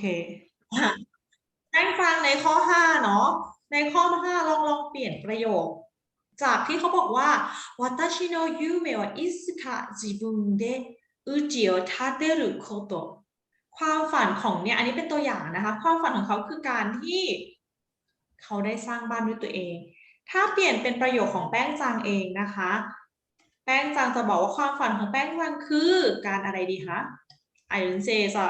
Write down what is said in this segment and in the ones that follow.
เคอะนั่งฟังในข้อห้าเนาะ ในข้อห้าลองลองเปลี่ยนประโยค จากที่เขาบอกว่าว a ต a ชิโนยูเมะอิสกะจิบุนเดอุจิโอทาเดรุโคโตะความฝันของเนี่ย อันนี้เป็นตัวอย่างนะคะ ความฝันของเขาคือการที่เขาได้สร้างบ้านด้วยตัวเอง ถ้าเปลี่ยนเป็นประโยคของแป้งจางเองนะคะ แป้งจางจะบอกว่าความฝันของแป้งจางคือการอะไรดีคะไอรอนเซจะ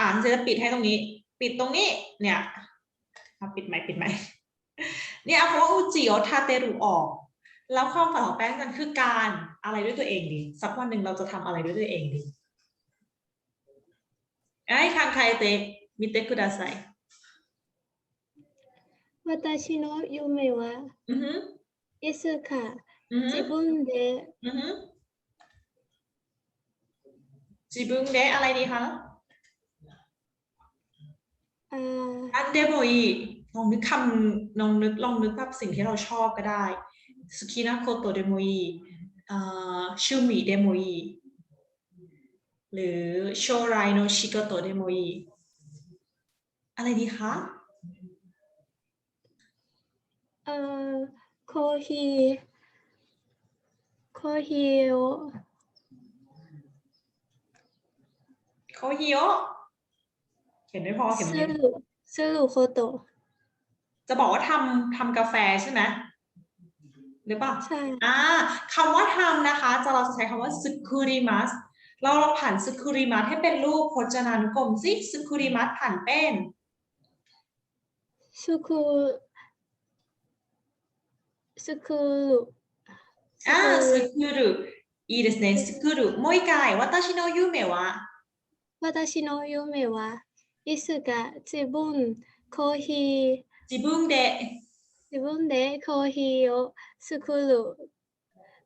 อ่านเซจะปิดให้ตรงนี้ ปิดตรงนี้ เนี่ยเอาปิดไหมปิดไหม เนี่ยเอาคำว่าอุจิโอทาเตรุออก แล้วความฝันของแป้งจางคือการอะไรด้วยตัวเองดี สักวันหนึ่งเราจะทำอะไรด้วยตัวเองดีไอ้คังไคเตะมิเตะคุดาไซ 私の夢は อือฮึ いつか อือฮึ 自分で อือฮึจิบุงเดะอะไรดีคะ เออ that deboi ลองนึกคำลองนึกลองนึกแบบสิ่งที่เราชอบก็ได้สกินาโคโตเดโมอีชูมิเดโมอีหรือโชไรโนชิโกโตเดโมอีอะไรดีคะเอ่อโคฮีโคฮีโอโคฮีโอ เขียนไม่พอเขียน す ไม่ るすること จะบอกว่าทำทำกาแฟใช่ไหมหรือเปล่า ใช่ อ่าคำว่าทำนะคะ จะเราจะใช้คำว่าซึคุริมัสเราลองผ่านซึคุริมัสให้เป็นรูปพจนานุกรมสิซึคุริมัสผ่านเป็น すくすくる อ่า す ซึ く คุรุいいですねซึคุรุもう一回私の夢は私の夢は いつか自分コーヒー自分で自分でコーヒーを作る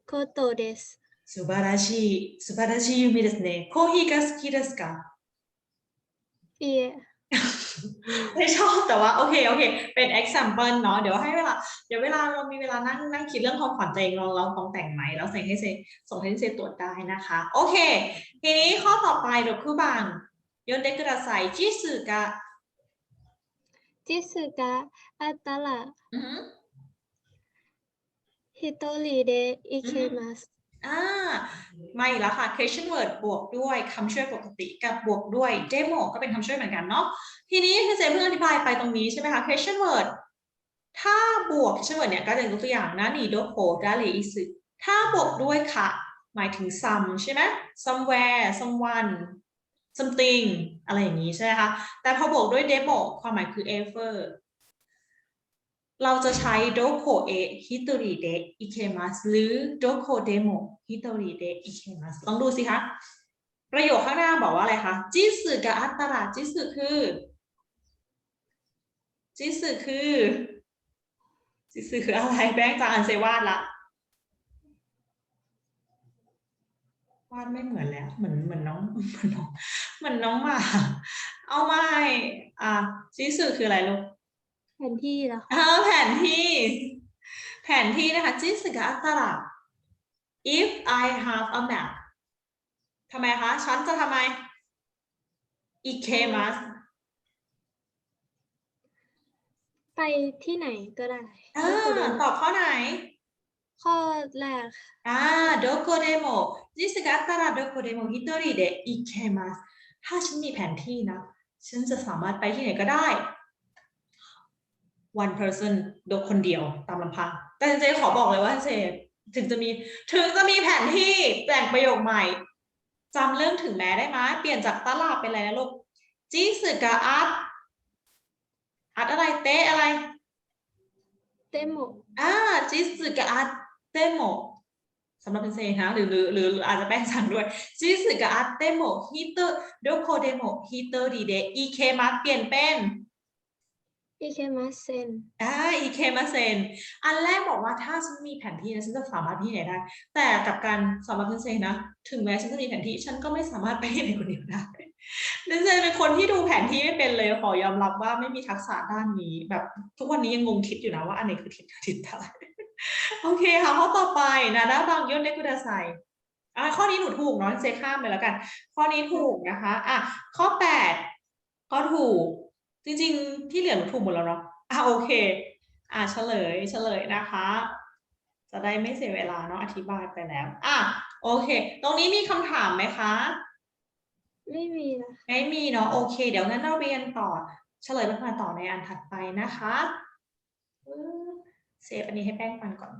ことです。素晴らしい素晴らしい夢ですねコーヒーが好きですかいえ、 ไม่ชอบแต่ว่าโอเคโอเค เป็น example เนาะเดี๋ยวให้เวลาเดี๋ยวเวลาเรามีเวลานั่งนั่งคิดเรื่องความฝันตัวเองเราเราต้องแต่งไหมแล้วส่งให้เซส่งให้เซตรวจได้นะคะ โอเค ทีนี้ข้อต่อไปดอกคือบาง ยนเด็กกระใสจิสึกะ ですがあったら อือหือ 一人で行けます。 อ่ามาอีกแล้วค่ะ question word บวกด้วยคำช่วยปกติกับบวกด้วย demo ก็เป็นคำช่วยเหมือนกันเนาะทีนี้ที่เจเพิ่งอธิบายไปตรงนี้ใช่ไหมคะ question word ถ้าบวก question word เนี่ยก็จะยกตัวอย่างนะนี่โดโคดาเลอิสึถ้าบวกด้วยค่ะ หมายถึง some ใช่ไหม somewhere someone something อะไรอย่างนี้ใช่ไหมคะ แต่พอบวกด้วย demo ความหมายคือ ever เราจะใช้ doko e hitori de ikemas หรือ doko demo hitori de ikemas ลองดูสิคะ ประโยคข้างหน้าบอกว่าอะไรคะ จิสึกับอัตตาระจิสึคือ จิสึคือ จิสึคืออะไรแบงค์จะอ่านเซวาดละ วาดไม่เหมือนแล้วเหมือนเหมือนน้องเหมือนน้องเหมือนน้องหมา เอาไม่อะจิสึคืออะไรลูกแผนที่เหรอคะอ่าแผนที่ แผนที่นะคะจิสกะอัตตาระ if I have a map ทำไมคะ ฉันจะทำไมอิเคมัสไปที่ไหนก็ได้อ่าก็คือตอบข้อไหน ข้อแรกอ่าโดโกเดโมจิสกะอัตตาระโดโกเดโมฮิโตริเดอิเคมัสถ้าฉันมีแผนที่นะ ฉันจะสามารถไปที่ไหนก็ได้ one person โดยคนเดียวตามลำพัง แต่เจขอบอกเลยว่าเจถึงจะมีถึงจะมีแผนที่แต่งประโยคใหม่จำเรื่องถึงแม้ได้ไหมเปลี่ยนจากตลาดเป็นอะไรนะลูกจิสึกะอัดอัดอะไรเตะอะไรでもอ่าจิสึกะอัด เต็มてもสำหรับเซนเซนะหรือหรือหรืออาจจะแปลสั่งด้วยจิสึกะอัตเตโมฮีเตอร์ดโคเดโมฮีเตอร์ดีเดอีเคมัสเปลี่ยนเป็นอีเคมาเซนอ่าอีเคมาเซน อันแรกบอกว่าถ้าฉันมีแผนที่นะฉันจะสามารถที่ไหนได้ แต่กับการสำหรับฉันเซงนะ ถึงแม้ฉันจะมีแผนที่ฉันก็ไม่สามารถไปไหนคนเดียวได้ดิฉันเป็นคนที่ดูแผนที่ไม่เป็นเลยขอยอมรับว่าไม่มีทักษะด้านนี้ แบบทุกวันนี้ยังงงทิศอยู่นะว่าอันไหนคือทิศทิศอะไร โอเคค่ะข้อต่อไปนะด้าบางยนเนกุดาไซอะข้อนี้หนูถูกเนาะเซข้ามไปแล้วกัน ข้อนี้ถูกนะคะอะข้อแปดก็ถูก จริงๆ ที่เหลือหนูถูกหมดแล้วเนาะอะโอเค อะเฉลยเฉลยนะคะ จะได้ไม่เสียเวลาเนาะอธิบายไปแล้วอะโอเค ตรงนี้มีคำถามไหมคะ ไม่มีนะไม่มีเนาะโอเค เดี๋ยวงั้นเราเรียนต่อ เฉลยปัญหาต่อในอันถัดไปนะคะอืม เซฟอันนี้ให้แป้งปันก่อน